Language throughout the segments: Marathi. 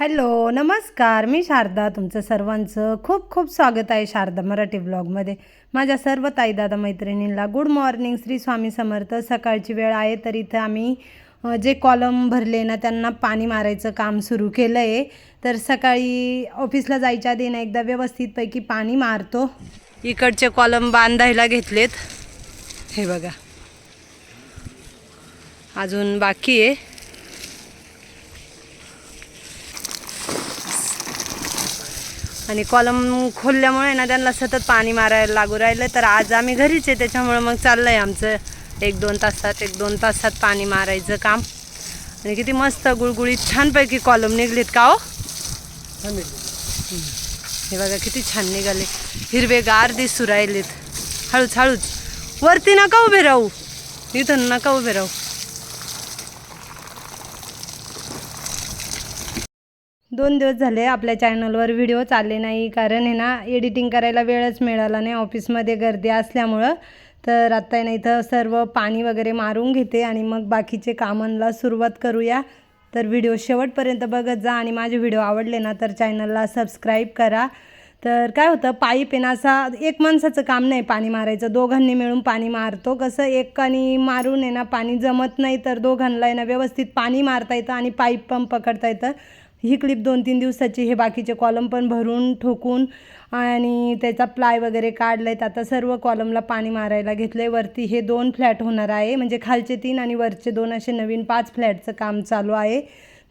हॅलो नमस्कार. मी शारदा तुमचं सर्वांचं खूप खूप स्वागत आहे शारदा मराठी ब्लॉगमध्ये. माझ्या सर्व ताईदादा मैत्रिणींना गुड मॉर्निंग श्री स्वामी समर्थ. सकाळची वेळ आहे तर इथं आम्ही जे कॉलम भरले ना त्यांना पाणी मारायचं काम सुरू केलं आहे तर सकाळी ऑफिसला जायच्या आधी ना एकदा व्यवस्थितपैकी पाणी मारतो. इकडचे कॉलम बांधायला घेतलेत. हे बघा. अजून बाकी आहे. आणि कॉलम खोलल्यामुळे ना त्यांना सतत पाणी मारायला लागू राहिलं. तर आज आम्ही घरीच आहे त्याच्यामुळे मग चाललं आहे आमचं. एक दोन तासात एक दोन तासात पाणी मारायचं काम. आणि किती मस्त गुळगुळीत छानपैकी कॉलम निघलेत का हो? हे बघा किती छान निघाले. हिरवेगार दिसू राहिलेत. हळूच हळूच. वरती नका उभे राहू. इथून नका उभे राहू. दोन दिवस झाले आपल्या चॅनलवर व्हिडिओ चालले नाही. कारण आहे ना एडिटिंग करायला वेळच मिळाला नाही. ऑफिसमध्ये गर्दी असल्यामुळं. तर आत्ता आहे ना इथं सर्व पाणी वगैरे मारून घेते आणि मग बाकीचे कामांना सुरुवात करूया. तर व्हिडिओ शेवटपर्यंत बघत जा आणि माझे व्हिडिओ आवडले ना तर चॅनलला सबस्क्राईब करा. तर काय होतं पाईप आहे ना असा एक माणसाचं काम नाही पाणी मारायचं. दोघांनी मिळून पाणी मारतो. कसं एकाने मारून आहे ना पाणी जमत नाही तर दोघांना आहे ना व्यवस्थित पाणी मारता येतं आणि पाईप पण पकडता येतं. ही क्लिप दोन तीन दिवसाची हे बाकीचे कॉलम पण भरून ठोकून आणि त्याचा प्लाय वगैरे काढलं आहेत आता सर्व कॉलमला पाणी मारायला घेतलं आहे वरती हे दोन फ्लॅट होणार आहे. म्हणजे खालचे तीन आणि वरचे दोन असे नवीन पाच फ्लॅटचं काम चालू आहे.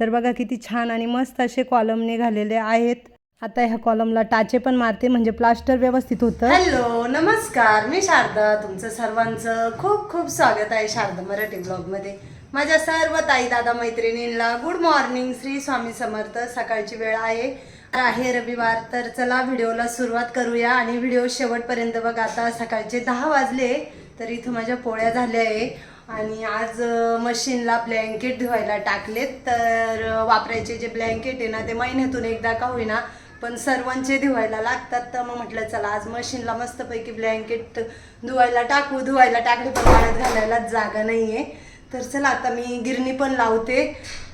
तर बघा किती छान आणि मस्त असे कॉलम निघालेले आहेत. आता ह्या कॉलमला टाचे पण मारते. म्हणजे प्लास्टर व्यवस्थित होतं. हॅलो नमस्कार. मी शारदा. तुमचं सर्वांचं खूप खूप स्वागत आहे शारदा मराठी ब्लॉगमध्ये माझ्या सर्व ताई दादा मैत्रिणींना गुड मॉर्निंग श्री स्वामी समर्थ. सकाळची वेळ आहे. आहे रविवार तर चला व्हिडिओला सुरुवात करूया आणि व्हिडिओ शेवटपर्यंत बघ. आता सकाळचे दहा वाजले तर इथं माझ्या पोळ्या झाल्या आहे. आणि आज मशीनला ब्लँकेट धुवायला टाकलेत. तर वापरायचे जे ब्लँकेट आहे ना ते महिन्यातून एकदा का होईना पण सर्वांचे धुवायला लागतात. तर मग म्हटलं चला आज मशीनला मस्तपैकी ब्लँकेट धुवायला टाकू. धुवायला टाकले पण वाळत घालायला जागा नाही आहे तर चला आता मी गिरणी पण लावते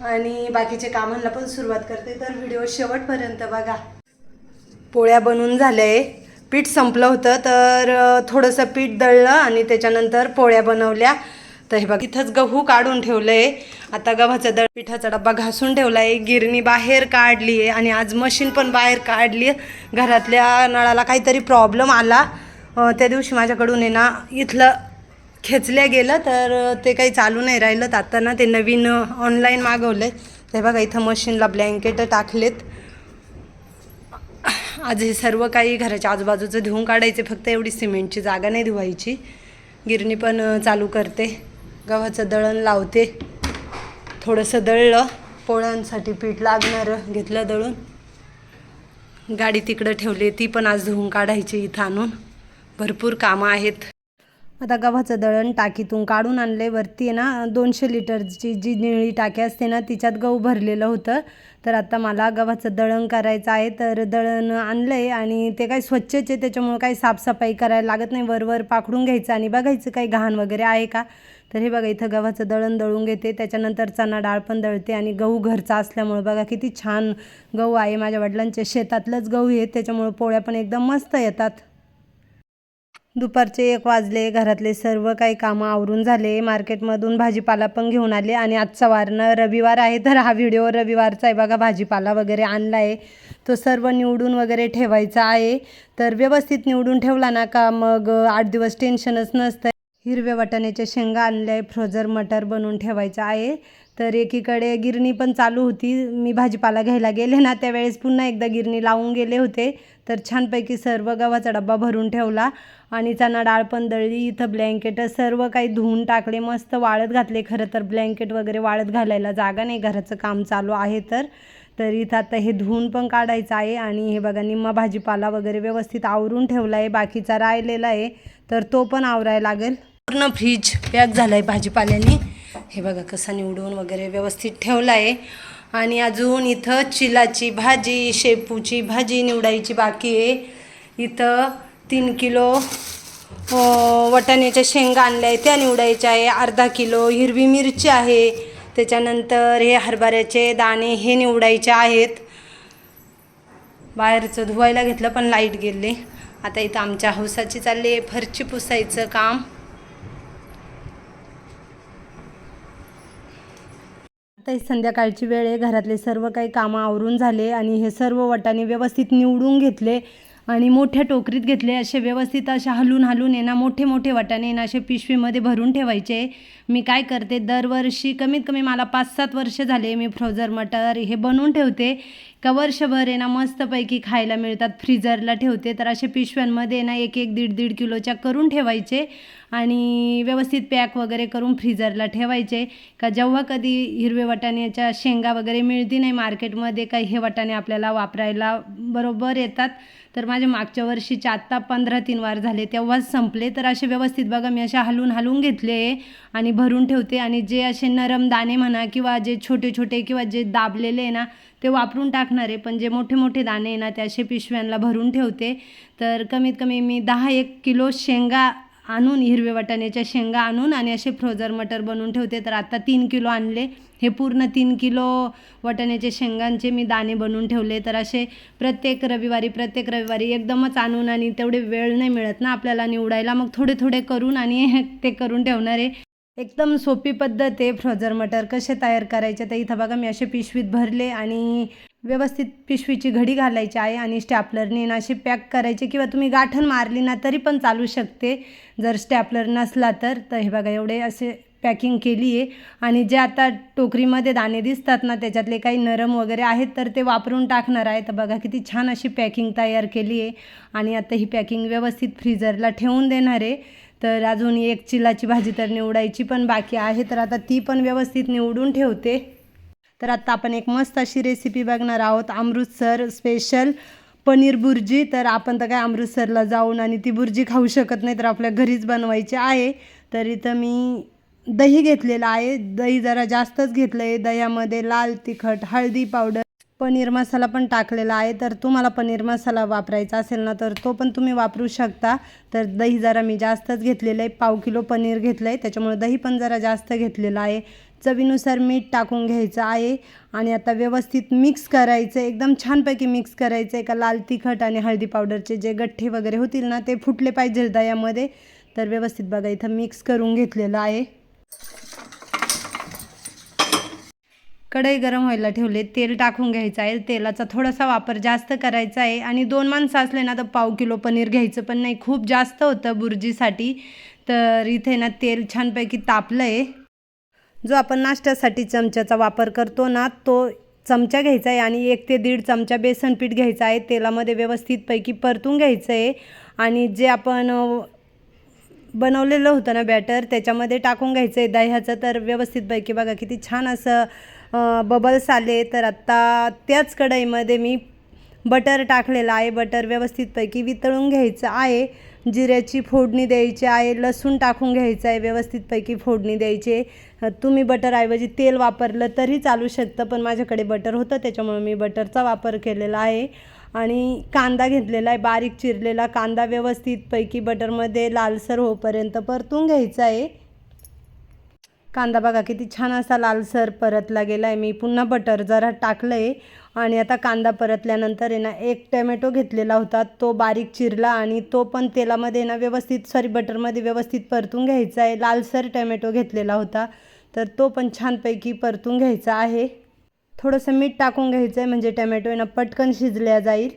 आणि बाकीचे कामांना पण सुरुवात करते. तर व्हिडिओ शेवटपर्यंत बघा. पोळ्या बनवून झाल्या आहे पीठ संपलं होतं तर थोडंसं पीठ दळलं आणि त्याच्यानंतर पोळ्या बनवल्या. तर हे बघा इथंच गहू काढून ठेवलं आहे आता गव्हाचा दळ पिठाचा डब्बा घासून ठेवला आहे गिरणी बाहेर काढली आहे आणि आज मशीन पण बाहेर काढली आहे घरातल्या नळाला काहीतरी प्रॉब्लेम आला. त्या दिवशी माझ्याकडून आहे ना इथलं खेचल्या गेलं तर ते काही चालू नाही राहिलं. तर आता ना ते नवीन ऑनलाईन मागवलं आहे ते बघा इथं मशीनला ब्लँकेट टाकलेत. आज हे सर्व काही घराच्या आजूबाजूचं धुवून काढायचे फक्त एवढी सिमेंटची जागा नाही धुवायची. गिरणी पण चालू करते. गव्हाचं दळण लावते. थोडंसं दळलं. पोळ्यांसाठी पीठ लागणारं घेतलं दळून. गाडी तिकडं ठेवली ती पण आज धुवून काढायची इथं आणून. भरपूर कामं आहेत. आता गव्हाचं दळण टाकीतून काढून आणले वरती आहे ना दोनशे लिटरची जी निळी टाकी असते ना तिच्यात गहू भरलेलं होतं. तर आता मला गव्हाचं दळण करायचं आहे. तर दळण आणलं आहे आणि ते काही स्वच्छच आहे त्याच्यामुळं काही साफसफाई करायला लागत नाही. वरवर पाखडून घ्यायचं आणि बघायचं काही घाण वगैरे आहे का? तर हे बघा इथं गव्हाचं दळण दळून घेते. त्याच्यानंतर चणा डाळ पण दळते आणि गहू घरचा असल्यामुळं बघा किती छान गहू आहे. माझ्या वडिलांच्या शेतातलंच गहू आहे त्याच्यामुळं पोळ्या पण एकदम मस्त येतात. दुपारचे एक वाजले घरातले सर्व काही कामं आवरून झाले. मार्केटमधून भाजीपाला पण घेऊन आले आणि आजचा वारनं रविवार आहे तर हा व्हिडिओ रविवारचा आहे बघा. भाजीपाला वगैरे आणला आहे तो सर्व निवडून वगैरे ठेवायचा आहे. तर व्यवस्थित निवडून ठेवला ना का मग आठ दिवस टेन्शनच नसतं हिरव्या वाटाण्याच्या शेंगा आणल्या आहे. फ्रोझर मटर बनवून ठेवायचं आहे. तर एकीकडे गिरणी पण चालू होती. मी भाजीपाला घ्यायला गेले ना त्यावेळेस पुन्हा एकदा गिरणी लावून गेले होते. तर छानपैकी सर्व गव्हाचा डब्बा भरून ठेवला आणि चणा डाळ पण दळली. इथं ब्लँकेट सर्व काही धुवून टाकले. मस्त वाळत घातले. खरं तर ब्लँकेट वगैरे वाळत घालायला जागा नाही. घराचं काम चालू आहे तर. तर इथं आता हे धुवून पण काढायचं आहे आणि हे बघा निम्मा भाजीपाला वगैरे व्यवस्थित आवरून ठेवला आहे. बाकीचा राहिलेला आहे. तर तो पण आवरायला लागेल. पूर्ण फ्रीज पॅक झाला आहे भाजीपाल्याने. हे बघा कसा निवडून वगैरे व्यवस्थित ठेवला आहे आणि अजून इथं चिलाची भाजी शेपूची भाजी निवडायची बाकी आहे. इथं तीन किलो वटाण्याच्या वाटाण्याच्या शेंगा आणल्या आहे त्या निवडायच्या आहे. अर्धा किलो हिरवी मिरची आहे. त्याच्यानंतर हे हरभऱ्याचे दाणे हे निवडायचे आहेत. बाहेरचं धुवायला घेतलं पण लाइट गेले. आता इथं आमच्या हौसाची चालली आहे. फरची पुसायचं काम. आता संध्याकाळची वेळ आहे. घरातले सर्व काही कामं आवरून झाले आणि हे सर्व वटाने व्यवस्थित निवडून घेतले आणि मोठ्या टोकरीत घेतले. असे व्यवस्थित असे हलून हलून आहे ना मोठे मोठे वटाणे ना असे पिशवीमध्ये भरून ठेवायचे. मी काय करते दरवर्षी कमीत कमी मला पाच सात वर्ष झाले मी फ्रोझर मटर हे बनवून ठेवते. का वर्षभर आहे ना मस्तपैकी खायला मिळतात. फ्रीजरला ठेवते. तर असे पिशव्यांमध्ये ना एक एक दीड दीड किलोच्या करून ठेवायचे आणि व्यवस्थित पॅक वगैरे करून फ्रीजरला ठेवायचे. का जेव्हा कधी हिरवे वाटाण्याच्या शेंगा वगैरे मिळती नाही मार्केटमध्ये काही हे वाटाणे आपल्याला वापरायला बरोबर येतात. तर माझ्या मागच्या वर्षीचे आत्ता पंधरा तीन वार झाले तेव्हाच संपले. तर असे व्यवस्थित बघा मी असे हलवून हलवून घेतले आणि भरून ठेवते. आणि जे असे नरम दाणे म्हणा किंवा जे छोटे छोटे किंवा जे दाबलेले आहे ना ते वापरून टाक टाकणार आहे. पण जे मोठे मोठे दाणे आहे ना ते असे पिशव्यांना भरून ठेवते. तर कमीत कमी मी दहा एक किलो शेंगा आणून हिरवे वाटाण्याच्या शेंगा आणून आणि असे फ्रोझर मटर बनवून ठेवते. तर आता तीन किलो आणले. हे पूर्ण तीन किलो वाटाण्याच्या शेंगांचे मी दाणे बनवून ठेवले. तर असे प्रत्येक रविवारी प्रत्येक रविवारी एकदमच आणून आणि तेवढे वेळ नाही मिळत ना आपल्याला निवडायला. मग थोडे थोडे करून आणि ते करून ठेवणार आहे. एकदम सोपी पद्धत आहे फ्रोझर मटर कसे तयार करायचे. तर इथं बघा मी असे पिशवीत भरले आणि व्यवस्थित पिशवीची घडी घालायची आहे आणि स्टॅपलरने ना अशी पॅक करायची किंवा तुम्ही गाठण मारली ना तरी पण चालू शकते. जर स्टॅपलर नसला तर. तर हे बघा एवढे असे पॅकिंग केली आहे आणि जे आता टोकरीमध्ये दाणे दिसतात ना त्याच्यातले काही नरम वगैरे आहेत तर ते वापरून टाकणार आहे. तर बघा किती छान अशी पॅकिंग तयार केली आहे आणि आता ही पॅकिंग व्यवस्थित फ्रीजरला ठेवून देणार आहे. तर अजून एक चिलाची भाजी तर निवडायची पण बाकी आहे. तर आता ती पण व्यवस्थित निवडून ठेवते. तर आता आपण एक मस्त अशी रेसिपी बघणार आहोत. अमृतसर स्पेशल पनीर बुर्जी. तर आपण तर काय अमृतसरला जाऊन आणि ती बुर्जी खाऊ शकत नाही तर आपल्या घरीच बनवायची आहे. तर इथं मी दही घेतलेलं आहे. दही जरा जास्तच घेतलं आहे दह्यामध्ये लाल तिखट हळदी पावडर पनीर मसाला पण टाकलेला आहे. तर तुम्हाला पनीर मसाला वापरायचा असेल ना तर तो पण तुम्ही वापरू शकता. तर दही जरा मी जास्तच घेतलेलं आहे. पाव किलो पनीर घेतलं आहे त्याच्यामुळे दही पण जरा जास्त घेतलेलं आहे. चवीनुसार मीठ टाकून घ्यायचं आहे आणि आता व्यवस्थित मिक्स करायचं एकदम छानपैकी मिक्स करायचं आहे का लाल तिखट आणि हळदी पावडरचे जे गठ्ठे वगैरे होतील ना ते फुटले पाहिजे दह्यामध्ये तर व्यवस्थित बघा इथं मिक्स करून घेतलेलं आहे. कढई गरम व्हायला ठेवले तेल टाकून घ्यायचं आहे. तेलाचा थोडासा वापर जास्त करायचा आहे. आणि दोन माणसं असले ना तर पाव किलो पनीर घ्यायचं पण नाही. खूप जास्त होतं बुर्जीसाठी. तर इथे ना तेल छानपैकी तापलं आहे जो आपण नाश्त्यासाठी चमच्याचा वापर करतो ना तो चमचा घ्यायचा आहे आणि एक ते दीड चमचा बेसन पीठ घ्यायचं आहे. तेलामध्ये व्यवस्थितपैकी परतून घ्यायचं आहे आणि जे आपण बनवलेलं होतं ना बॅटर त्याच्यामध्ये टाकून घ्यायचं आहे दह्याचं. तर व्यवस्थितपैकी बघा किती छान असं बबल्स आले. तर आत्ता त्याच कढईमध्ये मी बटर टाकलेलं आहे. बटर व्यवस्थितपैकी वितळून घ्यायचं आहे. जिऱ्याची फोडणी द्यायची आहे लसूण टाकून घ्यायचं आहे व्यवस्थितपैकी फोडणी द्यायची आहे. तुम्ही बटरऐवजी तेल वापरलं तरी चालू शकतं पण माझ्याकडे बटर होतं त्याच्यामुळे मी बटरचा वापर केलेला आहे आणि कांदा घेतलेला आहे बारीक चिरलेला कांदा व्यवस्थितपैकी बटरमध्ये लालसर होईपर्यंत परतून घ्यायचा आहे कांदा बघा किती छान असा लालसर परतला गेला आहे मी पुन्हा बटर जरा टाकलं आहे आणि आता कांदा परतल्यानंतर आहे ना एक टॅमॅटो घेतलेला होता. तो बारीक चिरला आणि तो पण तेलामध्ये ना व्यवस्थित सॉरी बटरमध्ये व्यवस्थित परतून घ्यायचा आहे. लालसर टॅमॅटो घेतलेला होता. तर तो पण छानपैकी परतून घ्यायचा आहे. थोडंसं मीठ टाकून घ्यायचं आहे म्हणजे टॅमॅटो आहे ना पटकन शिजल्या जाईल.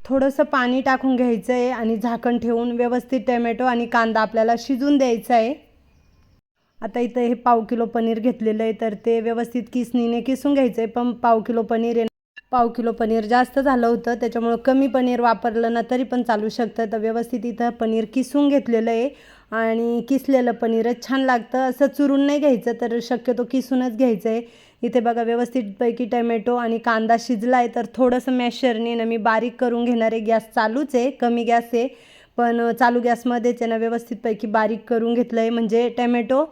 थोडंसं पाणी टाकून घ्यायचं आहे आणि झाकण ठेवून व्यवस्थित टॅमॅटो आणि कांदा आपल्याला शिजून द्यायचा आहे. आता इथं हे पाव किलो पनीर घेतलेलं आहे तर ते व्यवस्थित किसणीने किसून घ्यायचं आहे पण पाव किलो पनीर आहे पाव किलो पनीर जास्त झालं होतं त्याच्यामुळं कमी पनीर वापरलं ना तरी पण चालू शकतं. तर व्यवस्थित इथं पनीर किसून घेतलेलं आहे आणि किसलेलं पनीरच छान लागतं. असं चुरून नाही घ्यायचं तर शक्यतो किसूनच घ्यायचं आहे इथे बघा व्यवस्थितपैकी टमॅटो आणि कांदा शिजला आहे तर थोडंसं मॅशरने ना मी बारीक करून घेणारे गॅस चालूच आहे कमी गॅस आहे. पण चालू गॅसमध्येच आहे ना व्यवस्थितपैकी बारीक करून घेतलं आहे म्हणजे टॅमॅटो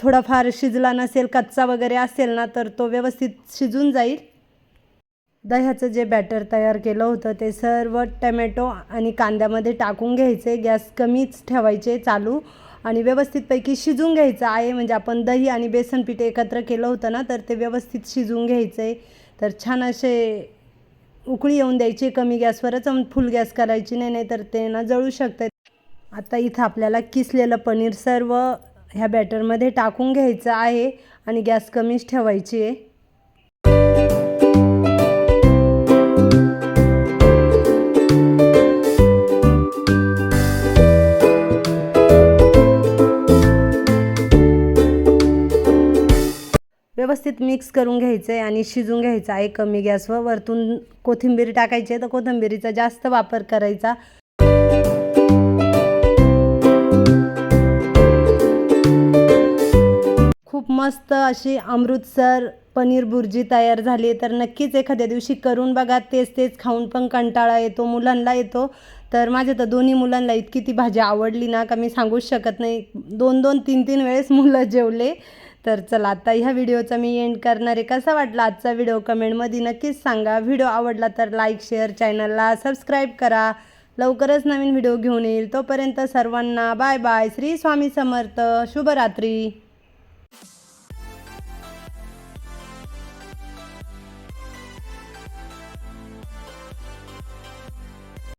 थोडाफार शिजला नसेल कच्चा वगैरे असेल ना तर तो व्यवस्थित शिजून जाईल. दह्याचं जे बॅटर तयार केलं होतं ते सर्व टमॅटो आणि कांद्यामध्ये टाकून घ्यायचे. गॅस कमीच ठेवायचे चालू आणि व्यवस्थितपैकी शिजून घ्यायचं आहे. म्हणजे आपण दही आणि बेसन पीठ एकत्र केलं होतं ना तर ते व्यवस्थित शिजून घ्यायचं. आहे तर छान असे उकळी येऊन द्यायची कमी गॅसवरच फुल गॅस करायची नाही नाही तर ते ना जळू शकतं आता इथं आपल्याला किसलेलं पनीर सर्व ह्या बॅटरमध्ये टाकून घ्यायचं आहे आणि गॅस कमीच ठेवायची आहे. व्यवस्थित मिक्स करून घ्यायचं आहे आणि शिजून घ्यायचं. आहे कमी गॅसवर वरतून कोथिंबीर टाकायची. आहे तर कोथिंबीरीचा जास्त वापर करायचा. खूप मस्त अशी अमृतसर पनीर बुर्जी तयार झाली तर नक्कीच एखाद्या दिवशी करून बघा. तेच तेच खाऊन पण कंटाळा येतो मुलांना येतो. तर माझ्या तर दोन्ही मुलांना इतकी ती भाजी आवडली ना का मी सांगूच शकत नाही. दोन दोन तीन तीन वेळेस मुलं जेवले. तर चला आता ह्या व्हिडिओचा मी एंड करणार आहे. कसा वाटला आजचा व्हिडिओ? कमेंटमध्ये नक्कीच सांगा. व्हिडिओ आवडला तर लाईक शेअर चॅनलला सबस्क्राईब करा. लवकरच नवीन व्हिडिओ घेऊन येईल. तोपर्यंत सर्वांना बाय बाय श्री स्वामी समर्थ. शुभरात्री.